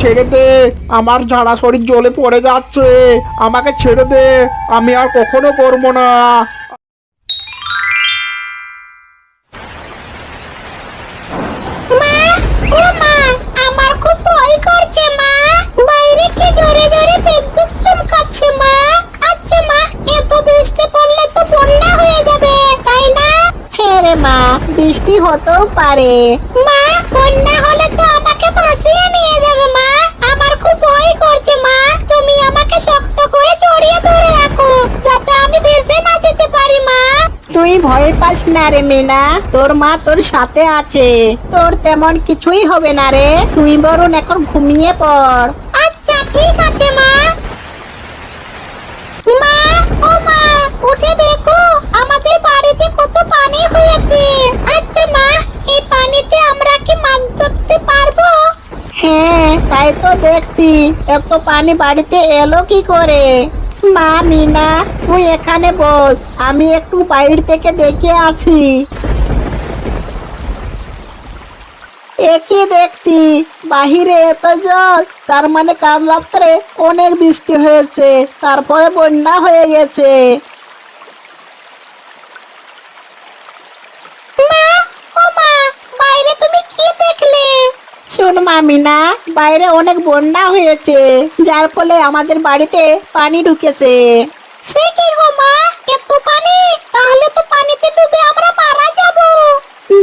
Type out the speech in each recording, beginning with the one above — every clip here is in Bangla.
ছেড়ে দে। আমার ঝাড়া শরীর জ্বলে পড়ে যাচ্ছে। আমাকে ছেড়ে দে। আমি আর কখনো করব না। মা, ও মা, আমার খুব ভয় করছে মা বাইরে কি জোরে জোরে বিদ্যুৎ চমকাচ্ছে মা আচ্ছা মা এত বৃষ্টি পড়লে তো বন্যা হয়ে যাবে তাই না হ্যাঁ রে মা বৃষ্টি হতেও পারে মা বন্যা হলে তো আমাকে ভাসিয়ে নিয়ে যাবে মা আমার খুব ভয় করছে মা তুমি আমাকে শক্ত করে জড়িয়ে ধরে রাখো যাতে আমি ভেসে না যেতে পারি মা তুই ভয় পাস না রে মিনা। তোর মা তোর সাথে আছে। তোর তেমন কিছুই হবে না রে। তুই বরং এখন ঘুমিয়ে পড়। আচ্ছা ঠিক আছে মা। মা ও মা উঠে দেখো আমাদের বাড়িতে কত পানি হয়েছে। আচ্ছা মা এই পানিতে আমরা কি মাছ ধরতে পারব? হ্যাঁ তাই তো দেখছি। এত পানি বাড়িতে এলো কি করে? মা মিনা, তুই এখানে বস, আমি একটু বাইর থেকে দেখে আসি। একই দেখছি, বাহিরে এত জল, তার মানে কাল রাত্রে অনেক বৃষ্টি হয়েছে, তারপরে বন্যা হয়ে গেছে মা ও মা বাইরে তুমি কি দেখলে শোন মামিনা বাইরে অনেক বন্যা হয়েছে যার ফলে আমাদের বাড়িতে পানি ঢুকেছে। সে কি গো মা? এত পানি? তাহলে তো পানিতে ডুবে আমরা মারা যাব।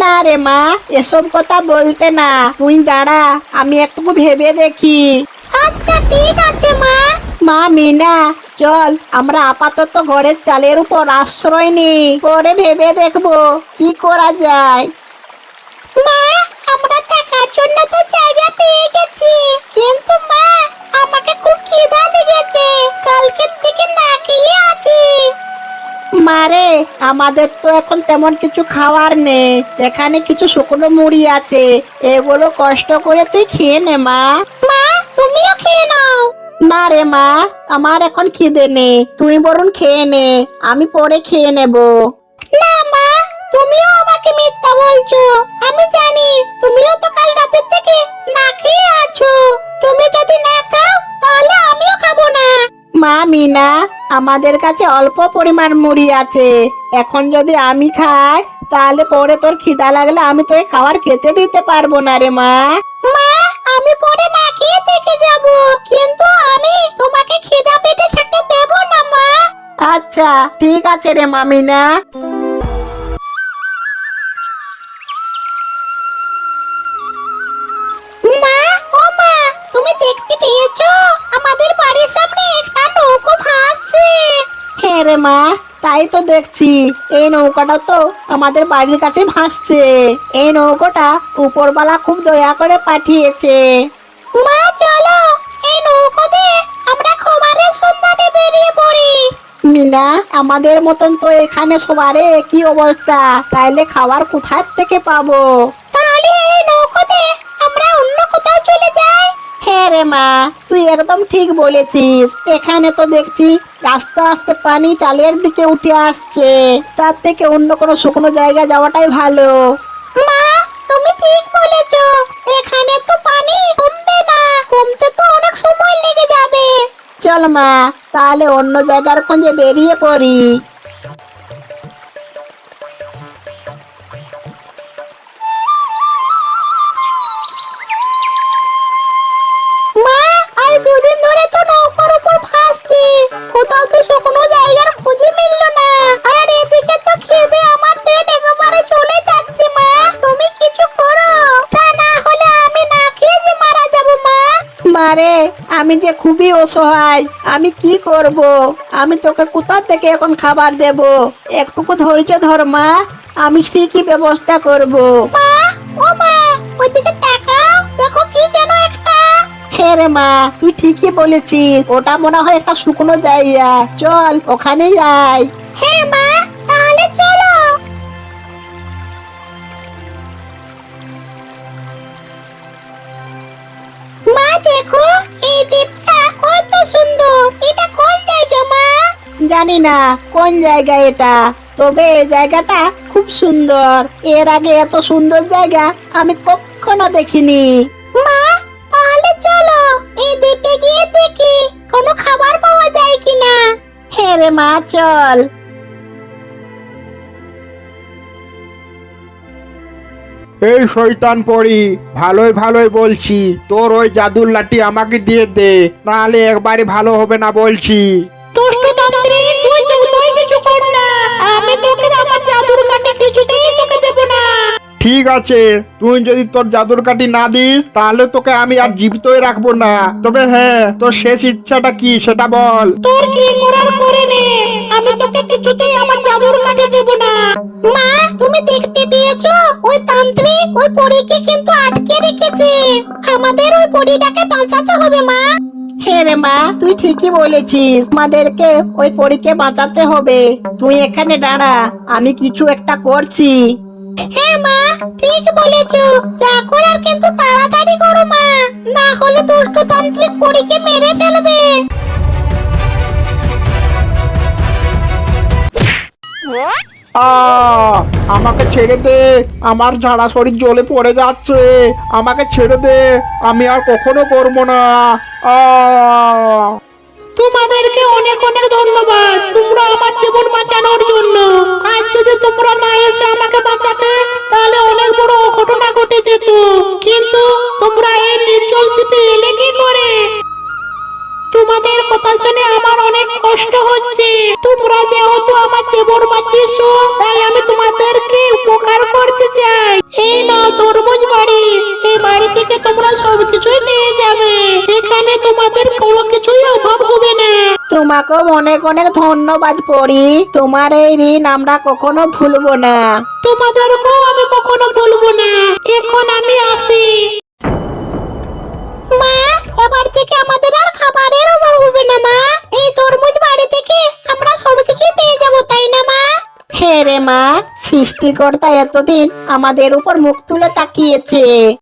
না রে মা এসব কথা বলতে না। তুই দাঁড়া আমি একটু ভেবে দেখি। আচ্ছা ঠিক আছে মা। মা মিনা চল আমরা আপাতত ঘরের চালের উপর আশ্রয় নিই। পরে ভেবে দেখব কি করা যায়। মা আমরা জন্য তো জায়গা পেয়ে গেছি। কিন্তু মা, আমাকে খুব খিদা লেগেছে। কালকের থেকে না খেয়ে আছি। মারে আমাদের তো এখন তেমন কিছু খাওয়ার নেই। এখানে কিছু শুকনো মুড়ি আছে। এগুলো কষ্ট করে তুই খেয়ে নে, মা। মা, তুমিও খেয়ে নাও। না রে, মা, আমার এখন খিদে নেই। তুই বরং খেয়ে নে। আমি পরে খেয়ে নেব। না, মা, তুমিও মিথ্যা বলছো? আমি জানি, তুমিও তো কাল রাতের থেকে না খেয়ে আছো। তুমি যদি না খাও, তাহলে আমিও খাব না। মা মিনা, আমাদের কাছে অল্প পরিমাণ মুড়ি আছে। এখন যদি আমি খাই, তাহলে পরে তোর খিদা লাগলে আমি তোকে খাবার খেতে দিতে পারব না রে মা। মা, আমি পরে না খেয়ে থেকে যাব, কিন্তু আমি তোমাকে খিদা পেটে থাকতে দেব না মা। আচ্ছা ঠিক আছে রে মামিনা রে মা, তাই তো দেখছি। এই নৌকাটা তো আমাদের বাড়ির কাছে ভাসছে। এই নৌকোটা উপরবালা খুব দয়া করে পাঠিয়েছে। মা, চলো। এই নৌকো দিয়ে আমরা খবরের সন্ধানে বেরিয়ে পড়ি। মিনা, আমাদের মতন তো এখানে সবারে কি অবস্থা। তাইলে খাবার কোথার থেকে পাবো? তাহলে এই নৌকোতে আমরা অন্য কোথাও চলে যাই। রে মা, তুই একদম ঠিক বলেছিস। এখানে তো দেখছি আস্তে আস্তে পানি চালের দিকে উঠে আসছে। তার থেকে অন্য কোনো শুকনো জায়গা যাওয়াটাই ভালো। মা, তুমি ঠিক বলেছ। এখানে তো পানি কমবে না। কমতে তো অনেক সময় লেগে যাবে। চল মা, তাহলে অন্য জায়গার খোঁজে বেরিয়ে পড়ি। মারে আমি যে খুবই অসহায় আমি কি করব? আমি তোকে কোথা থেকে এখন খাবার দেব? একটুকু ধৈর্য ধর মা। আমি ঠিকই ব্যবস্থা করব। মা ও মা ওইদিকে তাকাও দেখো কি যেন একটা। হ্যাঁ রে মা তুই ঠিকই বলেছিস। ওটা মনে হয় একটা শুকনো জায়গা। চল ওখানে যাই হ্যাঁ মা জানি না কোন জায়গা এটা তবে এই জায়গাটা খুব সুন্দর। এর আগে এত সুন্দর জায়গা আমি কখনো দেখিনি। মা তাহলে চলো এই দ্বীপে গিয়ে দেখি কোনো খাবার পাওয়া যায় কিনা? হ্যাঁ মা চল। এই পড়ি ভালোই ভালোই বলছি তোর ওই জাদুর লাঠি আমাকে দিয়ে দে নাহলে একবারই ভালো হবে না বলছি। তোর ঠিক আছে, তুই যদি তোর জাদুর কাঠি না দিস, তাহলে তোকে আমি আর জীবিতই রাখব না। তবে হ্যাঁ তোর শেষ ইচ্ছাটা কি সেটা বল। তোর কি করার করে নে আমি তোকে কিছুতেই আমার জাদুর কাটে দেব না। মা, তুমি দেখতে পেয়েছ? ওই তান্ত্রিক, ওই পরীকে কিন্তু আটকে রেখেছে। আমাদের ওই পরীটাকে বাঁচাতে হবে, মা। হ্যাঁ মা, তুই ঠিকই বলেছিস। আমাদেরকে ওই পরীকে বাঁচাতে হবে। তুই এখানে দাঁড়া, আমি কিছু একটা করছি। হ্যাঁ মা। ঠিক বলেছ। যা করার কিন্তু তাড়াতাড়ি করো মা। না হলে দুষ্ট তান্ত্রিক পরীকে মেরে ফেলবে। আমাকে ছেড়ে দে। আমার ঝাড়া শরীর জ্বলে পড়ে যাচ্ছে। আমাকে ছেড়ে দে। আমি আর কখনো করব না। আহ তোমাদেরকে অনেক অনেক ধন্যবাদ। তোমরা আমার জীবন বাঁচানোর জন্য। আজ যদি তোমরা না কি করে তোমাদের কথা শুনে আমার অনেক কষ্ট হচ্ছে। তোমরা যেহেতু আমার জীবন বাঁচিয়েছো, তাই আমি তোমাদেরকে উপকার করতে চাই। এই নাও তরমুজ বাড়ি। এই বাড়ি থেকে তোমরা সবকিছুই পেয়ে যাবে। এখানে তোমাদের কোনো কিছুই অভাব হবে না। তোমাকেও অনেক অনেক ধন্যবাদ পড়ি তোমার এই ঋণ আমরা কখনো ভুলবো না। তোমাদেরকেও আমি কখনো ভুলবো না। এখন আমি আসি। সৃষ্টিকর্তা এতদিন আমাদের উপর মুখ তুলে তাকিয়েছে।